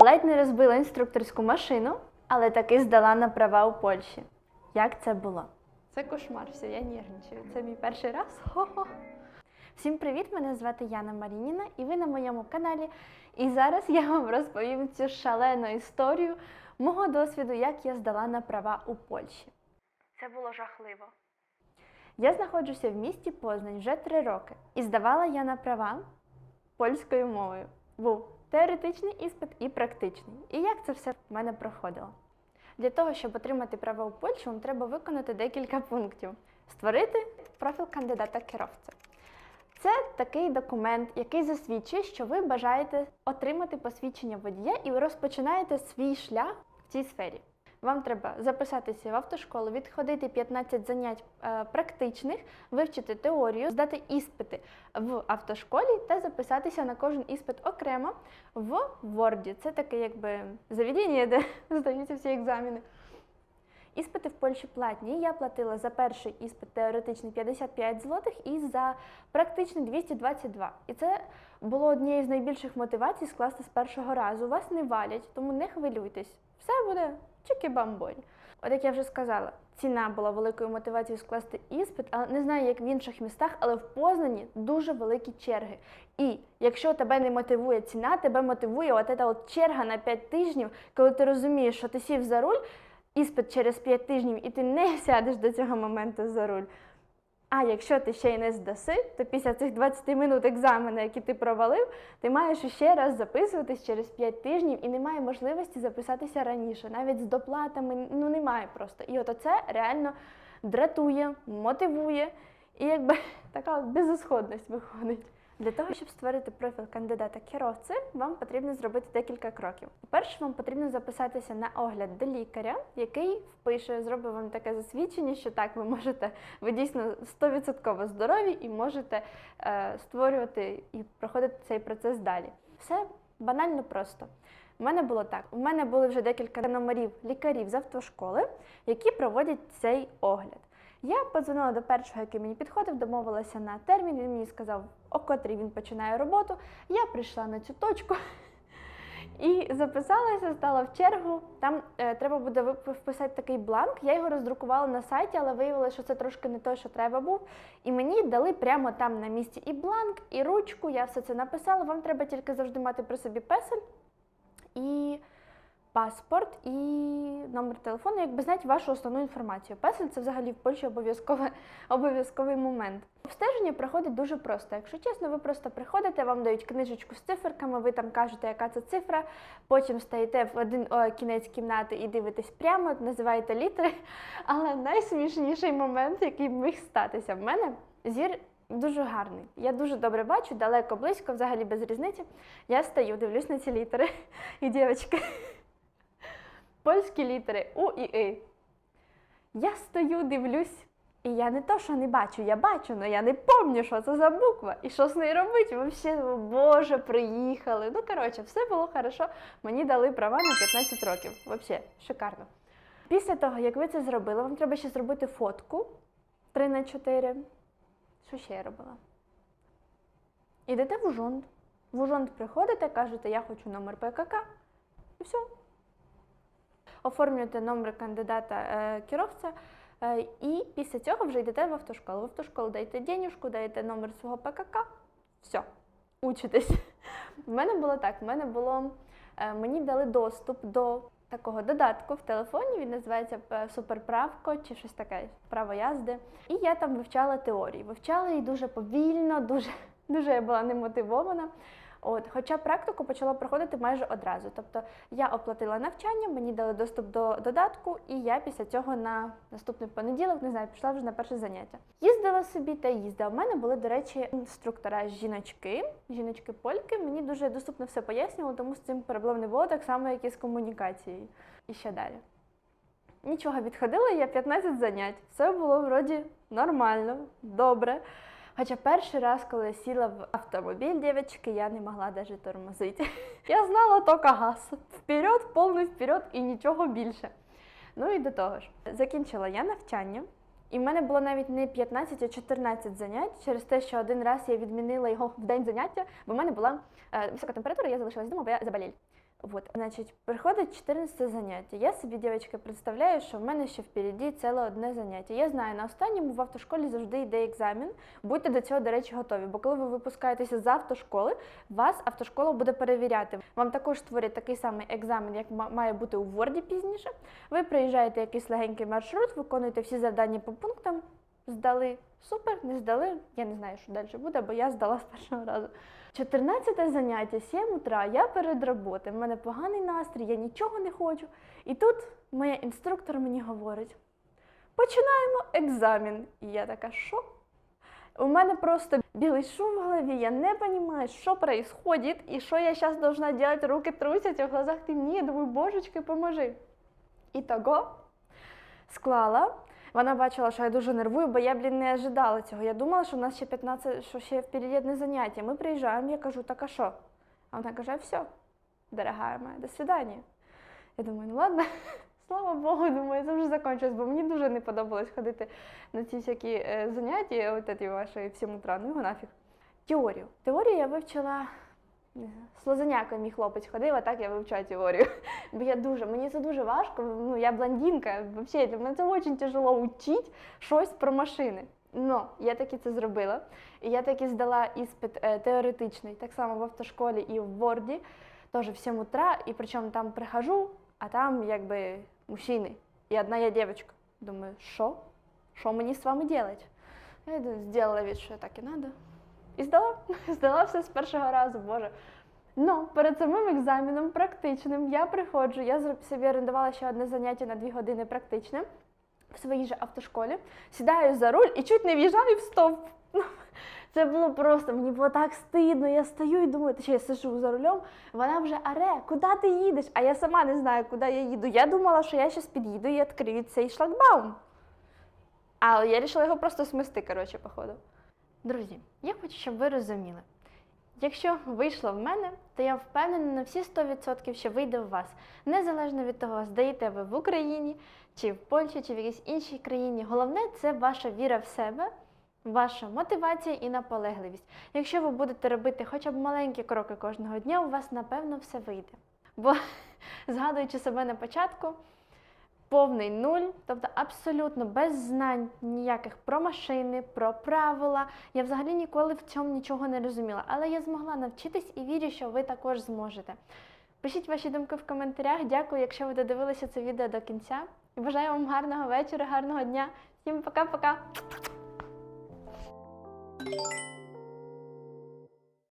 Ледь не розбила інструкторську машину, але таки здала на права у Польщі. Як це було? Це кошмар, все, я нервничаю. Це мій перший раз. Хо-хо. Всім привіт! Мене звати Яна Марініна, і ви на моєму каналі. І зараз я вам розповім цю шалену історію мого досвіду, як я здала на права у Польщі. Це було жахливо. Я знаходжуся в місті Познань вже три роки, і здавала я на права польською мовою. Був теоретичний іспит і практичний. І як це все в мене проходило? Для того, щоб отримати право у Польщу, вам треба виконати декілька пунктів: створити профіль кандидата керовця. Це такий документ, який засвідчує, що ви бажаєте отримати посвідчення водія і ви розпочинаєте свій шлях в цій сфері. Вам треба записатися в автошколу, відходити 15 занять е, практичних, вивчити теорію, здати іспити в автошколі та записатися на кожен іспит окремо в Word. Це таке якби заведення, де здаються всі екзамени. Іспити в Польщі платні. Я платила за перший іспит теоретичний 55 злотих і за практичний 222. І це було однією з найбільших мотивацій скласти з першого разу. Вас не валять, тому не хвилюйтесь. Все буде чики-бамбонь. От як я вже сказала, ціна була великою мотивацією скласти іспит, але не знаю, як в інших містах, але в Познані дуже великі черги. І якщо тебе не мотивує ціна, тебе мотивує от ця от черга на 5 тижнів, коли ти розумієш, що ти сів за руль, іспит через 5 тижнів, і ти не сядеш до цього моменту за руль. А якщо ти ще й не здаси, то після цих 20 минут екзамену, які ти провалив, ти маєш ще раз записуватись через 5 тижнів і немає можливості записатися раніше, навіть з доплатами, ну немає просто. І от це реально дратує, мотивує, і якби така от безісходність виходить. Для того, щоб створити профіль кандидата керовци, вам потрібно зробити декілька кроків. Перше, вам потрібно записатися на огляд до лікаря, який впише, зробить вам таке засвідчення, що так, ви можете, ви дійсно 100% здорові і можете е, створювати і проходити цей процес далі. Все банально просто. У мене було так: у мене були вже декілька номерів лікарів з автошколи, які проводять цей огляд. Я подзвонила до першого, який мені підходив, домовилася на термін. Він мені сказав, о котрій він починає роботу. Я прийшла на цю точку і записалася, стала в чергу. Там е, треба буде вписати такий бланк. Я його роздрукувала на сайті, але виявилося, що це трошки не той, що треба був. І мені дали прямо там на місці і бланк, і ручку. Я все це написала. Вам треба тільки завжди мати при собі песель і паспорт і номер телефону, якби знати вашу основну інформацію. Песель це взагалі в Польщі обов'язкове, обов'язковий момент. Обстеження проходить дуже просто. Якщо чесно, ви просто приходите, вам дають книжечку з циферками, ви там кажете, яка це цифра, потім стаєте в один о, кінець кімнати і дивитесь прямо, називаєте літери. Але найсмішніший момент, який міг статися в мене, зір дуже гарний. Я дуже добре бачу, далеко, близько, взагалі без різниці. Я стою, дивлюсь на ці літери. І дівчатки, польські літери У і И. Я стою, дивлюсь, і я не то, що не бачу, я бачу, але я не пам'ятаю, що це за буква. І що з нею робити? Взагалі, о, Боже, приїхали. Ну, коротше, все було хорошо. Мені дали права на 15 років. Взагалі, шикарно. Після того, як ви це зробили, вам треба ще зробити фотку 3 на 4. Що ще я робила? Ідете в ужонт. В ужонт приходите, кажете, я хочу номер ПКК. І все. Оформлюєте номер кандидата е, керовця. Е, і після цього вже йдете в автошколу. В автошколу даєте денюжку, даєте номер свого ПКК. Все, учитесь. В мене було так. В мене було, е, мені дали доступ до такого додатку в телефоні. Він називається Суперправко чи щось таке право язди. І я там вивчала теорії. Вивчала її дуже повільно, дуже, дуже я була немотивована. От, хоча практику почала проходити майже одразу. Тобто я оплатила навчання, мені дали доступ до додатку, і я після цього на наступний понеділок, не знаю, пішла вже на перше заняття. Їздила собі та їздила. У мене були, до речі, інструктора жіночки, жіночки польки. Мені дуже доступно все пояснювали, тому з цим проблем не було, так само, як і з комунікацією. І ще далі. Нічого відходила, я 15 занять. Все було вроді нормально, добре. Хоча перший раз, коли я сіла в автомобіль, дівчатки, я не могла навіть тормозити. Я знала тільки газ. Вперед, повний вперед і нічого більше. Ну і до того ж, закінчила я навчання, і в мене було навіть не 15, а 14 занять через те, що один раз я відмінила його в день заняття, бо в мене була е, висока температура, я залишилась вдома, бо я заболіла. Вот, значить, приходить 14 заняття. Я собі, дівчатки, представляю, що в мене ще впереді ціле одне заняття. Я знаю, на останньому в автошколі завжди йде екзамен. Будьте до цього, до речі, готові. Бо коли ви випускаєтеся з автошколи, вас автошкола буде перевіряти. Вам також створять такий самий екзамен, як має бути у Ворді пізніше. Ви приїжджаєте якийсь легенький маршрут, виконуєте всі завдання по пунктам. Здали супер, не здали. Я не знаю, що далі буде, бо я здала з першого разу. 14 заняття, 7 утра, я перед роботи, в мене поганий настрій, я нічого не хочу. І тут моя інструктор мені говорить: починаємо екзамен. І я така, що? У мене просто білий шум в голові, я не розумію, що відбувається і що я зараз должна робити, руки трусять, а в глазах темніє, думаю, божечки, поможи. І того склала. Вона бачила, що я дуже нервую, бо я, блін, не ожидала цього. Я думала, що у нас ще 15, що ще впереді заняття. Ми приїжджаємо, я кажу, так а що? А вона каже, все, дорогая моя, до свидання. Я думаю, ну ладно, слава Богу, думаю, це вже закінчилось, бо мені дуже не подобалось ходити на ці всякі е, заняття, от ці ваші всім утра, ну його нафіг. Теорію. Теорію я вивчила. Слозеняка мій хлопець ходив, а так я вивчаю теорію. Бо я дуже, мені це дуже важко. Ну, я блондинка, взагалі, для це дуже тяжело учити щось про машини. Ну, я таки це зробила. І я таки здала іспит е, теоретичний, так само в автошколі і в Ворді, теж в 7 утра, і причому там прихожу, а там якби мужчини. І одна я дівчинка. Думаю, що? Що мені з вами робити? Я зробила від, що так і треба. І здала. Здала все з першого разу, боже. Ну, перед самим екзаменом практичним я приходжу, я собі орендувала ще одне заняття на дві години практичне в своїй же автошколі, сідаю за руль і чуть не в'їжджаю в стовп. Ну, Це було просто, мені було так стидно. Я стою і думаю, чи я сижу за рулем, вона вже аре, куди ти їдеш? А я сама не знаю, куди я їду. Я думала, що я зараз під'їду і відкрию цей шлагбаум. Але я вирішила його просто смести, коротше, походу. Друзі, я хочу, щоб ви розуміли. Якщо вийшло в мене, то я впевнена на всі 100%, що вийде у вас. Незалежно від того, здаєте ви в Україні, чи в Польщі, чи в якійсь іншій країні. Головне це ваша віра в себе, ваша мотивація і наполегливість. Якщо ви будете робити хоча б маленькі кроки кожного дня, у вас напевно все вийде. Бо, згадуючи себе на початку, повний нуль, тобто абсолютно без знань ніяких про машини, про правила. Я взагалі ніколи в цьому нічого не розуміла, але я змогла навчитись і вірю, що ви також зможете. Пишіть ваші думки в коментарях. Дякую, якщо ви додивилися це відео до кінця. Бажаю вам гарного вечора, гарного дня. Всім пока-пока!